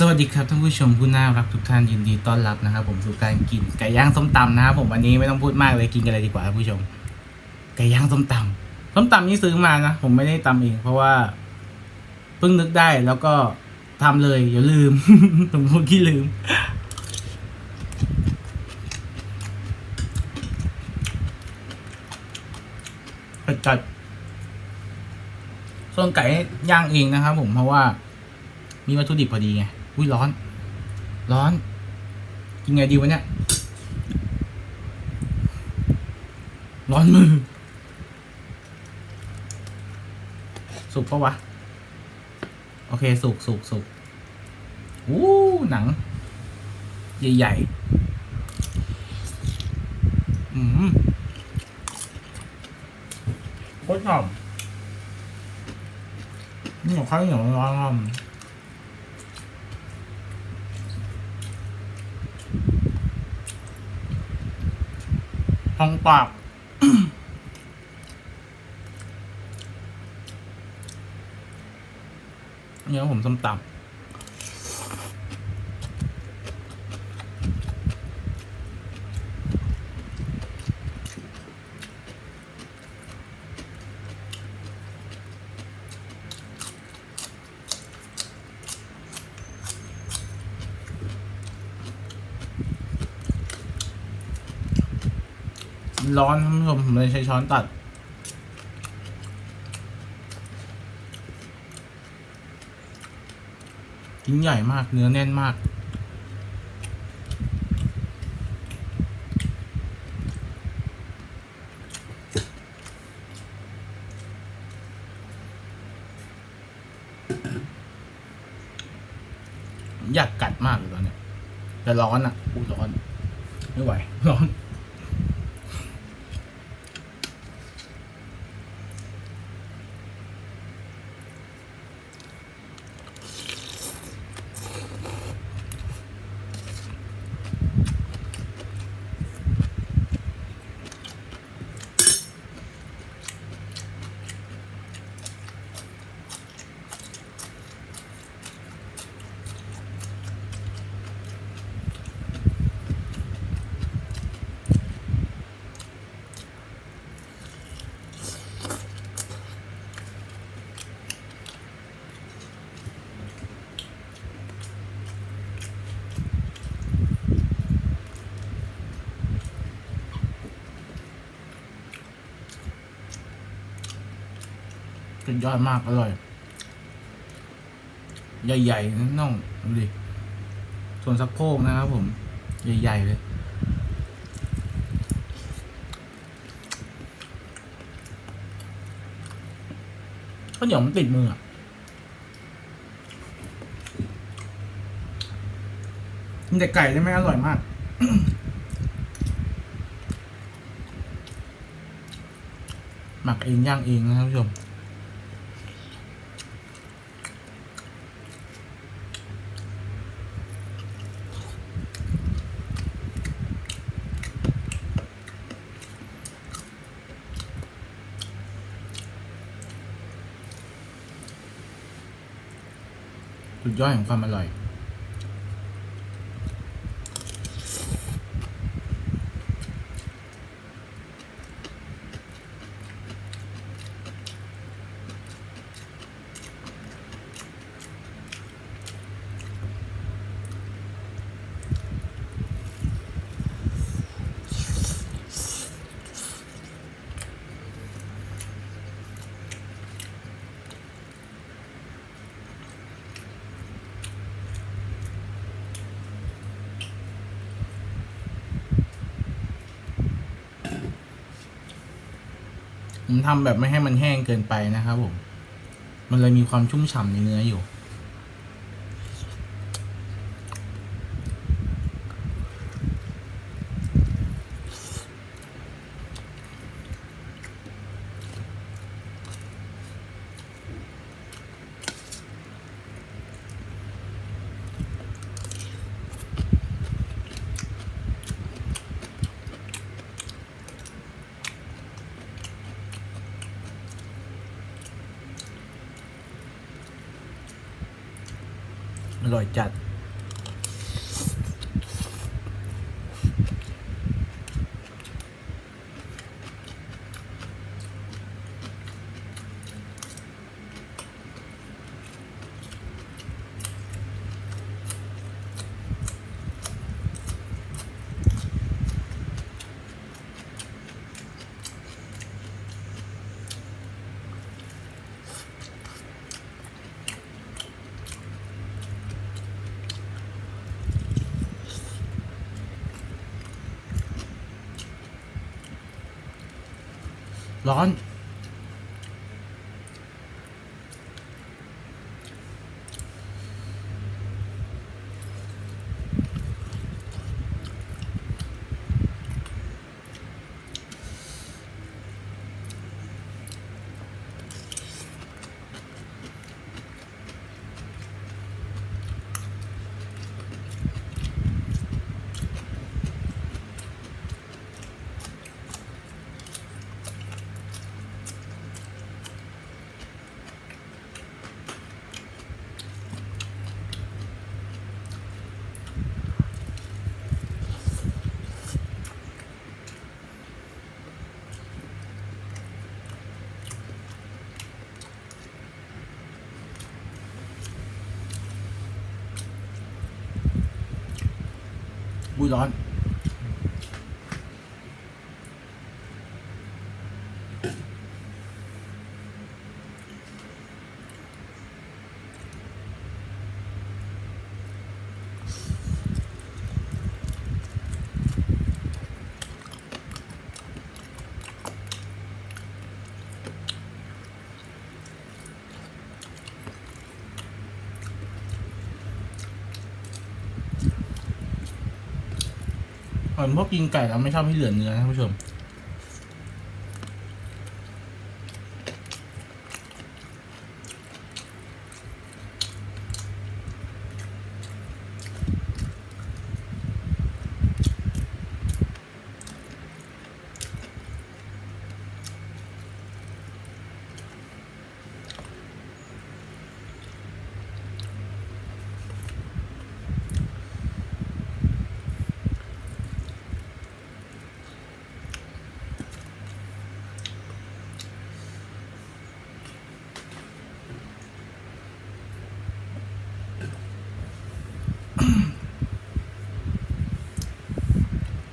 สวัสดีครับท่านผู้ชมผู้น่ารักทุกท่านยินดีต้อนรับนะครับ ผมสู่การกินไก่ย่างส้มตำนะครับผมวันนี้ไม่ต้องพูดมากเลยกินกันเลยดีกว่าท่านผู้ชมไก่ย่างส้มตำส้มตำนี่ซื้อมานะผมไม่ได้ตำเอง เพราะว่าเพิ่งนึกได้แล้วก็ทำเลยอย่าลืม ผมพูดขี้ลืมกัดกัดส่วนไก่ย่างเองนะครับผมเพราะว่ามีวัตถุดิบพอดีไง อุ้ยร้อน ร้อน กินไงดีวะเนี่ย ร้อนมือ สุกปะวะ โอเค สุกสุกสุกอู้หนัง ใหญ่ๆ อืมโคตรหอมนี่ของข้าวเหนียวร้อนๆ ทองปากเนี่ยผมส้มตำ ร้อนท่านผู้ชมผมเลยใช้ช้อนตัด ชิ้นใหญ่มากเนื้อแน่นมาก อยากกัดมากเลยตอนเนี้ยแต่ร้อนอะอู้ร้อน ไม่ไหว ร้อน สุดยอดมากอร่อย ใหญ่ๆนะน่องดูดิส่วนสะโพกนะครับผม ใหญ่ ๆ เลย ข้าวเหนียวมันติดมืออะมันแต่ไก่ได้ไหมอร่อยมาก หมักเองย่างเองนะครับผู้ชม สุดยอดแห่งความอร่อย ผมทำแบบไม่ให้มันแห้งเกินไปนะครับผม มันเลยมีความชุ่มฉ่ำในเนื้ออยู่ ร่อยจัด ร้อน บุย เหมือนพวกกินไก่เราไม่ชอบให้เหลือเนื้อนะท่านผู้ชม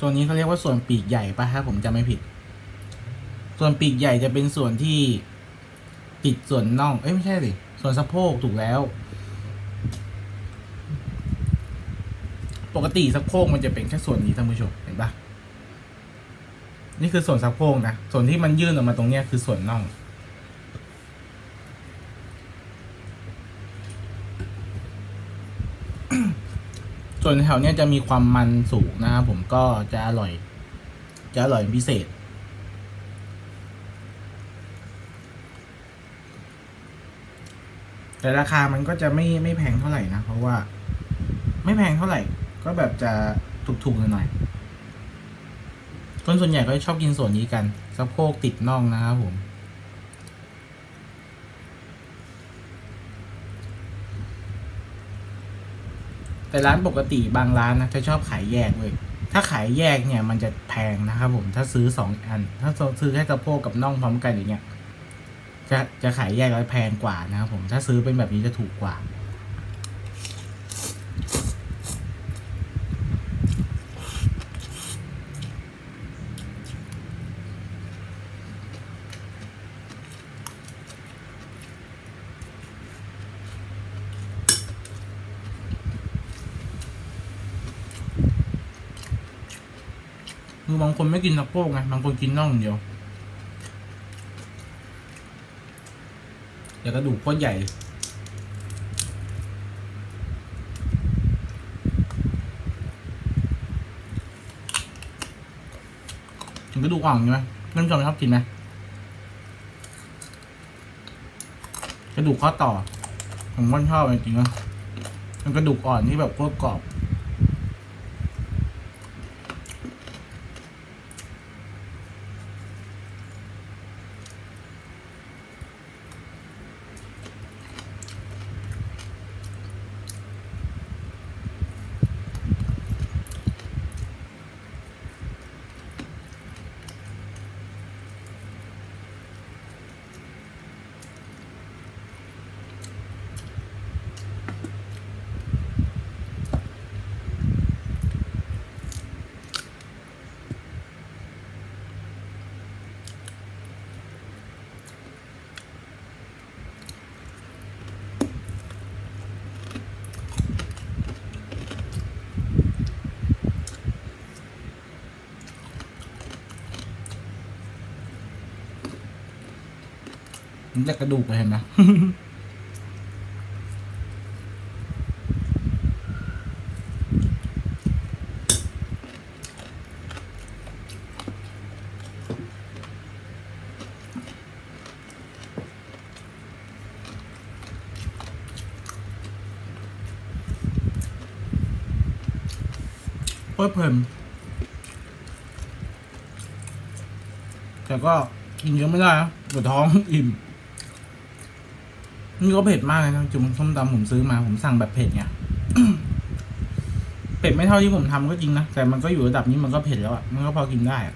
ส่วนนี้เขาเรียกว่าส่วนปีกใหญ่ปะถ้าผมจำไม่ผิด ส่วนปีกใหญ่จะเป็นส่วนที่ติดส่วนน่อง เอ้ยไม่ใช่สิ ส่วนสะโพกถูกแล้ว ปกติสะโพกมันจะเป็นแค่ส่วนนี้ท่านผู้ชมเห็นปะนี่คือส่วนสะโพกนะ ส่วนที่มันยื่นออกมาตรงเนี้ยคือส่วนน่อง ส่วนแถวเนี้ยจะมีความมันสูงนะครับผมก็จะอร่อย จะอร่อยพิเศษ แต่ราคามันก็จะไม่ไม่แพงเท่าไหร่นะ เพราะว่า ไม่แพงเท่าไหร่ ก็แบบจะถูกๆหน่อยคนส่วนใหญ่ก็ชอบกินส่วนนี้กันสะโพกติดน่องนะครับผม แต่ร้านปกติบางร้านนะจะชอบขายแยกเว้ยถ้าขายแยกเนี่ยมันจะแพงนะครับผมถ้าซื้อสองอัน ถ้าซื้อแค่สะโพกกับน่องพร้อมกันอย่างเงี้ยจะจะขายแยกแล้วแพงกว่านะครับผมถ้าซื้อเป็นแบบนี้จะถูกกว่า คือบางคนไม่กินสะโพกไงบางคนกินน่องเดียวเดี๋ยวกระดูกโคตรใหญ่กระดูกอ่อนใช่ไหมท่านผู้ชมชอบกินไหมกระดูกข้อต่อผมก็ชอบจริงๆนะมันกระดูกอ่อนที่แบบโคตรกรอบ ผมจะกระดูกเลยเห็นไหมโคตรเพลินแต่ก็กินเยอะไม่ได้นะเดี๋ยวท้องอิ่ม นี่ก็เผ็ดมากเลยนะจุ่มส้มตำผมซื้อมา ผมสั่งแบบเผ็ดไงเผ็ดไม่เท่าที่ผมทำก็จริงนะแต่มันก็อยู่ระดับนี้มันก็เผ็ดแล้วอะมันก็พอกินได้อะ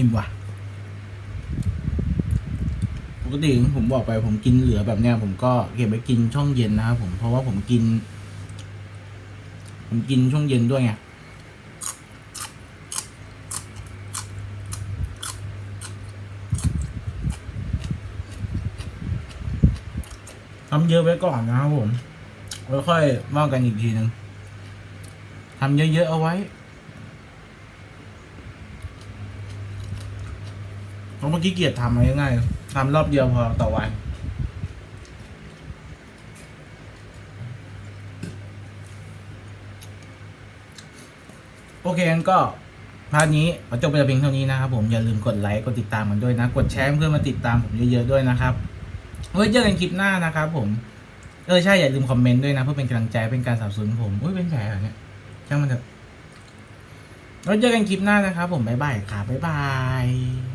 อิ่มว่ะปกติผมบอกไปผมกินเหลือแบบเนี้ย ผมก็เก็บไว้กินช่องเย็นนะครับผมเพราะว่าผมกิน ผมกินช่วงเย็นด้วยไงทำเยอะไว้ก่อนนะครับผมแล้วค่อยว่ากันอีกทีหนึ่งทำเยอะๆเอาไว้ เพราะเมื่อกี้เกียรทำมง่ายๆทำรอบเดียวพอต่อวันโอเคงั้นก็พาร์ทนี้ขอจบไปแต่เพียงเท่านี้นะครับผมอย่าลืมกดไลค์กดติดตามกันด้วยนะ กดแชร์เพื่อนมาติดตามผมเยอะๆด้วยนะครับไว้เจอกันคลิปหน้านะครับผมเออใช่อย่าลืมคอมเมนต์ด้วยนะเพื่อเป็นกำลังใจเป็นการสนับสนุนผมอุ้ยเป็นแผลเหรอเนี่ยช่างมันเถอะไว้เจอกันคลิปหน้านะครับผมบ๊ายบายครับบ๊ายบาย